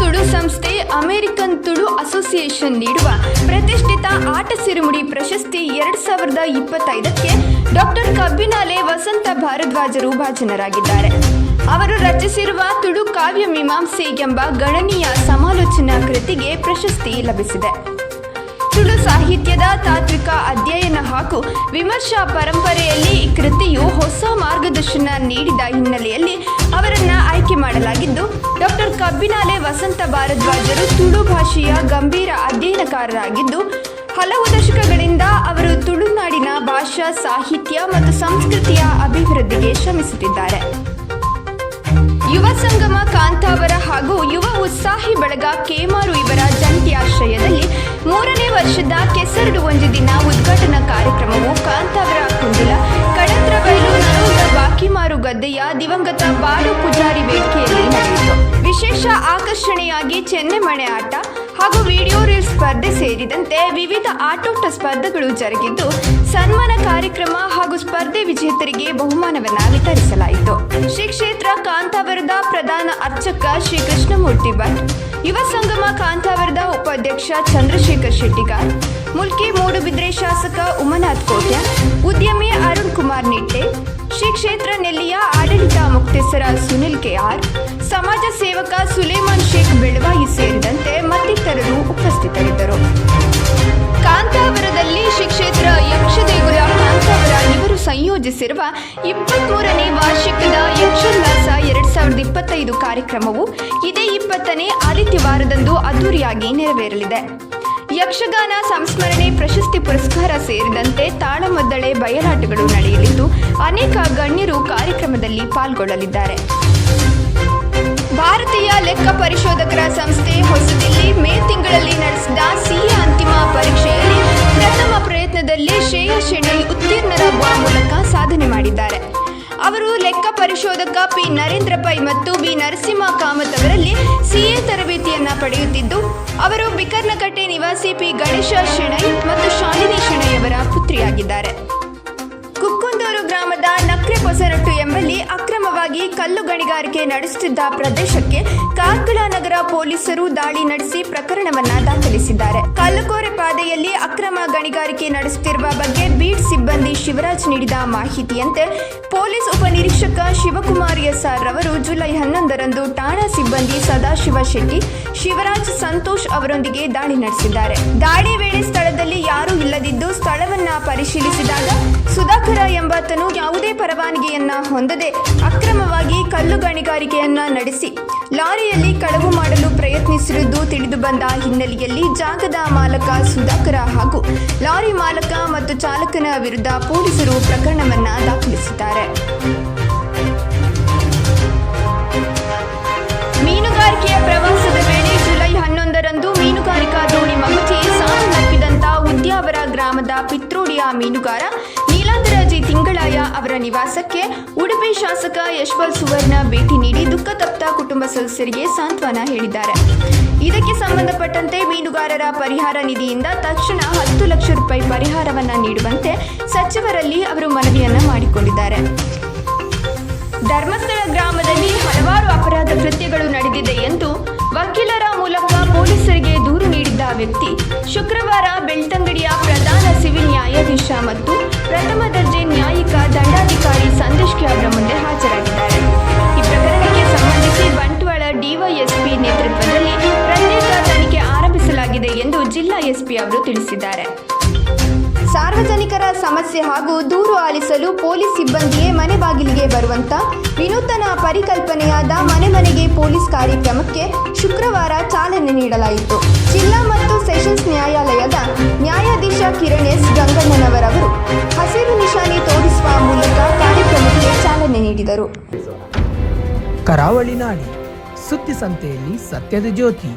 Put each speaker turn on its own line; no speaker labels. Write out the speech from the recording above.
ತುಳು ಸಂಸ್ಥೆ American Tulu association ನೀಡುವ ಪ್ರತಿಷ್ಠಿತ ಆಟಸಿರುಮುಡಿ ಪ್ರಶಸ್ತಿ ಎರಡ್ ಸಾವಿರದ ಇಪ್ಪತ್ತೈದಕ್ಕೆ ಡಾಕ್ಟರ್ ಕಬ್ಬಿನಾಲೆ ವಸಂತ ಭಾರದ್ವಾಜರು ಭಾಜನರಾಗಿದ್ದಾರೆ. ಅವರು ರಚಿಸಿರುವ ತುಳು ಕಾವ್ಯ ಮೀಮಾಂಸೆ ಎಂಬ ಗಣನೀಯ ಸಮಾಲೋಚನಾ ಕೃತಿಗೆ ಪ್ರಶಸ್ತಿ ಲಭಿಸಿದೆ. ತುಳು ಸಾಹಿತ್ಯದ ತಾತ್ವಿಕ ಅಧ್ಯಯನ ಹಾಗೂ ವಿಮರ್ಶಾ ಪರಂಪರೆಯಲ್ಲಿ ಈ ಕೃತಿಯು ಹೊಸ ಮಾರ್ಗದರ್ಶನ ನೀಡಿದ ಹಿನ್ನೆಲೆಯಲ್ಲಿ ಅವರನ್ನು ಆಯ್ಕೆ ಮಾಡಲಾಗಿದ್ದು, ಡಾಕ್ಟರ್ ಕಬ್ಬಿನಾಲೆ ವಸಂತ ಭಾರದ್ವಾಜರು ತುಳು ಭಾಷೆಯ ಗಂಭೀರ ಅಧ್ಯಯನಕಾರರಾಗಿದ್ದು, ಹಲವು ದಶಕಗಳಿಂದ ಅವರು ತುಳುನಾಡಿನ ಭಾಷಾ, ಸಾಹಿತ್ಯ ಮತ್ತು ಸಂಸ್ಕೃತಿಯ ಅಭಿವೃದ್ಧಿಗೆ ಶ್ರಮಿಸುತ್ತಿದ್ದಾರೆ. ಯುವ ಸಂಗಮ ಕಾಂತಾವರ ಹಾಗೂ ಯುವ ಉತ್ಸಾಹಿ ಬಳಗ ಕೇಮಾರು ಇವರ ಜಂಟಿ ಆಶ್ರಯದಲ್ಲಿ ಮೂರನೇ ವರ್ಷದ ಕೆಸರಡು ಒಂದು ದಿನ ಉದ್ಘಾಟನಾ ಕಾರ್ಯಕ್ರಮವು ಕಾಂತಾವರ ಕುಂದಿಲ. ಕಡತ್ರ ಬಯಲು ಬಾಕಿಮಾರು ಗದ್ದೆಯ ದಿವಂಗತ ಬಾಡು ಪೂಜಾರಿ ವೇದಿಕೆಯಲ್ಲಿ ವಿಶೇಷ ಆಕರ್ಷಣೆಯಾಗಿ ಚೆನ್ನೆಮಣೆ ಆಟ ಹಾಗೂ ವಿಡಿಯೋ ರೀಲ್ ಸ್ಪರ್ಧೆ ಸೇರಿದಂತೆ ವಿವಿಧ ಆಟೋಟ ಸ್ಪರ್ಧೆಗಳು ಜರುಗಿದ್ದು ಸನ್ಮಾನ ಕಾರ್ಯಕ್ರಮ ಹಾಗೂ ಸ್ಪರ್ಧೆ ವಿಜೇತರಿಗೆ ಬಹುಮಾನವನ್ನ ವಿತರಿಸಲಾಯಿತು. ಶ್ರೀ ಕ್ಷೇತ್ರ ಕಾಂತಾವರದ ಪ್ರಧಾನ ಅರ್ಚಕ ಶ್ರೀ ಕೃಷ್ಣಮೂರ್ತಿ ಭಟ್, ಯುವ ಸಂಗಮ ಕಾಂತಾವರದ ಉಪಾಧ್ಯಕ್ಷ ಚಂದ್ರಶೇಖರ್ ಶೆಟ್ಟಿಗಾರ್ ಮುಲ್ಕಿ ಮೂಡುಬಿದ್ರೆ ಶಾಸಕ ಉಮನಾಥ್ ಕೋಟ್ಯ, ಉದ್ಯಮಿ ಅರುಣ್ ಕುಮಾರ್ ನಿಟ್ಟೆ, ಶ್ರೀ ಕ್ಷೇತ್ರ ನೆಲ್ಲಿಯ ಆಡಳಿತ ಮುಕ್ತೇಸರ ಸುನಿಲ್ ಕೆಆರ್, ಸಮಾಜ ಸೇವಕ ಸುಲೇಮಾನ್ ಶೇಖ್ ಬೆಳವಾಯಿ ಸೇರಿದಂತೆ ಮತ್ತಿತರರು ಉಪಸ್ಥಿತರಿದ್ದರು. ಕಾಂತಾವರದಲ್ಲಿ ಶ್ರೀ ಕ್ಷೇತ್ರ ಯಕ್ಷದೇಗುಲ ಕಾಂತಾವರ ಇವರು ಸಂಯೋಜಿಸಿರುವ ಇಪ್ಪತ್ಮೂರನೇ ವಾರ್ಷಿಕದ ಯಕ್ಷೋಲ್ಲಾಸ ಎರಡ್ ಸಾವಿರದ ಇಪ್ಪತ್ತೈದು ಕಾರ್ಯಕ್ರಮವು ಇದೇ ಇಪ್ಪತ್ತನೇ ಆದಿತ್ಯವಾರದಂದು ಅದ್ದೂರಿಯಾಗಿ ನೆರವೇರಲಿದೆ. ಯಕ್ಷಗಾನ ಸಂಸ್ಮರಣೆ ಪ್ರಶಸ್ತಿ ಪುರಸ್ಕಾರ ಸೇರಿದಂತೆ ತಾಳಮದ್ದಳೆ ಬಯಲಾಟಗಳು ನಡೆಯಲಿದ್ದು, ಅನೇಕ ಗಣ್ಯರು ಕಾರ್ಯಕ್ರಮದಲ್ಲಿ ಪಾಲ್ಗೊಳ್ಳಲಿದ್ದಾರೆ. ಭಾರತೀಯ ಲೆಕ್ಕ ಪರಿಶೋಧಕರ ಸಂಸ್ಥೆ ಹೊಸದಿಲ್ಲಿ ಮೇ ತಿಂಗಳಲ್ಲಿ ನಡೆಸಿದ ಸಿಎ ಅಂತಿಮ ಪರೀಕ್ಷೆಯಲ್ಲಿ ಪ್ರಥಮ ಪ್ರಯತ್ನದಲ್ಲಿ ಶ್ರೇಯ ಶೆಣೈ ಉತ್ತೀರ್ಣರಾಗುವ ಮೂಲಕ ಸಾಧನೆ ಮಾಡಿದ್ದಾರೆ. ಅವರು ಲೆಕ್ಕ ಪರಿಶೋಧಕ ಪಿ ನರೇಂದ್ರ ಪೈ ಮತ್ತು ಬಿ ನರಸಿಂಹ ಕಾಮತ್ ಅವರಲ್ಲಿ ಸಿಎ ತರಬೇತಿಯನ್ನ ಪಡೆಯುತ್ತಿದ್ದು, ಅವರು ಬಿಕರ್ನಕಟ್ಟೆ ನಿವಾಸಿ ಪಿ ಗಣೇಶ ಶೆಣೈ ಮತ್ತು ಶಾಲಿನಿ ಶೆಣೈ ಅವರ ಪುತ್ರಿಯಾಗಿದ್ದಾರೆ. ಅಕ್ರಮವಾಗಿ ಕಲ್ಲು ಗಣಿಗಾರಿಕೆ ನಡೆಸುತ್ತಿದ್ದ ಪ್ರದೇಶಕ್ಕೆ ಕಾರ್ಕಳ ನಗರ ಪೊಲೀಸರು ದಾಳಿ ನಡೆಸಿ ಪ್ರಕರಣವನ್ನ ದಾಖಲಿಸಿದ್ದಾರೆ. ಕಲ್ಲುಕೋರೆ ಪಾದೆಯಲ್ಲಿ ಅಕ್ರಮ ಗಣಿಗಾರಿಕೆ ನಡೆಸುತ್ತಿರುವ ಬಗ್ಗೆ ಬೀಟ್ ಸಿಬ್ಬಂದಿ ಶಿವರಾಜ್ ನೀಡಿದ ಮಾಹಿತಿಯಂತೆ ಪೊಲೀಸ್ ಉಪನಿರೀಕ್ಷಕ ಶಿವಕುಮಾರ್ ಎಸ್ ಆರ್ ರವರು ಜುಲೈ ಹನ್ನೊಂದರಂದು ಠಾಣಾ ಸಿಬ್ಬಂದಿ ಸದಾಶಿವ ಶೆಟ್ಟಿ, ಶಿವರಾಜ್ ಸಂತೋಷ್ ಅವರೊಂದಿಗೆ ದಾಳಿ ನಡೆಸಿದ್ದಾರೆ. ದಾಳಿ ವೇಳೆ ಸ್ಥಳದಲ್ಲಿ ಯಾರೂ ಇಲ್ಲದಿದ್ದು ಸ್ಥಳವನ್ನ ಪರಿಶೀಲಿಸಿದಾಗ ಸುಧಾಕರ ಎಂಬಾತನು ಯಾವುದೇ ಪರವಾನಗಿಯನ್ನ ಹೊಂದದೆ ಅಕ್ರಮವಾಗಿ ಕಲ್ಲು ಗಣಿಗಾರಿಕೆಯನ್ನ ನಡೆಸಿ ಲಾರಿಯಲ್ಲಿ ಕಳವು ಮಾಡಲು ಪ್ರಯತ್ನಿಸಿರುವುದು ತಿಳಿದು ಬಂದ ಹಿನ್ನೆಲೆಯಲ್ಲಿ ಜಾಗದ ಮಾಲಕ ಸುಧಾಕರ ಹಾಗೂ ಲಾರಿ ಮಾಲಕ ಮತ್ತು ಚಾಲಕನ ವಿರುದ್ಧ ಪೊಲೀಸರು ಪ್ರಕರಣವನ್ನು ದಾಖಲಿಸಿದ್ದಾರೆ. ಮೀನುಗಾರಿಕೆಯ ಪ್ರವಾಸದ ವೇಳೆ ಜುಲೈ ಹನ್ನೊಂದರಂದು ಮೀನುಗಾರಿಕಾ ದೋಣಿ ಮಗುಚಿ ಸಾವನ್ನಪ್ಪಿದಂತ ಉದ್ಯಾವರ ಗ್ರಾಮದ ಪಿತ್ರೋಡಿಯ ಮೀನುಗಾರ ನೀಲಾಂತರಾಜಿ ತಿಂಗಳಾಯ ಅವರ ನಿವಾಸಕ್ಕೆ ಉಡುಪಿ ಶಾಸಕ ಯಶ್ವಲ್ ಸುವರ್ಣ ಭೇಟಿ ನೀಡಿ ದುಃಖ ತಪ್ತ ಕುಟುಂಬ ಸದಸ್ಯರಿಗೆ ಸಾಂತ್ವನ ಹೇಳಿದ್ದಾರೆ. ಇದಕ್ಕೆ ಸಂಬಂಧಪಟ್ಟಂತೆ ಮೀನುಗಾರರ ಪರಿಹಾರ ನಿಧಿಯಿಂದ ತಕ್ಷಣ ಹತ್ತು ಲಕ್ಷ ರೂಪಾಯಿ ಪರಿಹಾರವನ್ನ ನೀಡುವಂತೆ ಸಚಿವರಲ್ಲಿ ಅವರು ಮನವಿಯನ್ನ ಮಾಡಿಕೊಂಡಿದ್ದಾರೆ. ಧರ್ಮಸ್ಥಳ ಗ್ರಾಮದಲ್ಲಿ ಹಲವಾರು ಅಪರಾಧ ಕೃತ್ಯಗಳು ನಡೆದಿದೆ ಎಂದು ವಕೀಲರ ಮೂಲಕ ಪೊಲೀಸರಿಗೆ ದೂರು ನೀಡಿದ್ದ ವ್ಯಕ್ತಿ ಶುಕ್ರವಾರ ಬೆಳ್ತಂಗಡಿಯ ಪ್ರಧಾನ ಸಿವಿಲ್ ನ್ಯಾಯಾಧೀಶ ಮತ್ತು ಪ್ರಥಮ ದರ್ಜೆ ನ್ಯಾಯಿಕ ದಂಡಾಧಿಕಾರಿ ಸಂದೇಶ್ ಅವರ ಮುಂದೆ ಹಾಜರಾಗಿದ್ದಾರೆ ತಿಳಿಸಿದ್ದಾರೆ. ಸಾರ್ವಜನಿಕರ ಸಮಸ್ಯೆ ಹಾಗೂ ದೂರು ಆಲಿಸಲು ಪೊಲೀಸ್ ಸಿಬ್ಬಂದಿಯೇ ಮನೆ ಬಾಗಿಲಿಗೆ ಬರುವಂತ ವಿನೂತನ ಪರಿಕಲ್ಪನೆಯಾದ ಮನೆ ಮನೆಗೆ ಪೊಲೀಸ್ ಕಾರ್ಯಕ್ರಮಕ್ಕೆ ಶುಕ್ರವಾರ ಚಾಲನೆ ನೀಡಲಾಯಿತು. ಜಿಲ್ಲಾ ಮತ್ತು ಸೆಷನ್ಸ್ ನ್ಯಾಯಾಲಯದ ನ್ಯಾಯಾಧೀಶ ಕಿರಣ್ ಎಸ್. ಗಂಗಣ್ಣನವರವರು ಹಸಿರು ನಿಶಾನೆ ತೋರಿಸುವ ಮೂಲಕ ಕಾರ್ಯಕ್ರಮಕ್ಕೆ ಚಾಲನೆ ನೀಡಿದರು.
ಕರಾವಳಿ ನಾಡಿ ಸುದ್ದಿ ಸಂತೆಯಲ್ಲಿ ಸತ್ಯದ ಜ್ಯೋತಿ.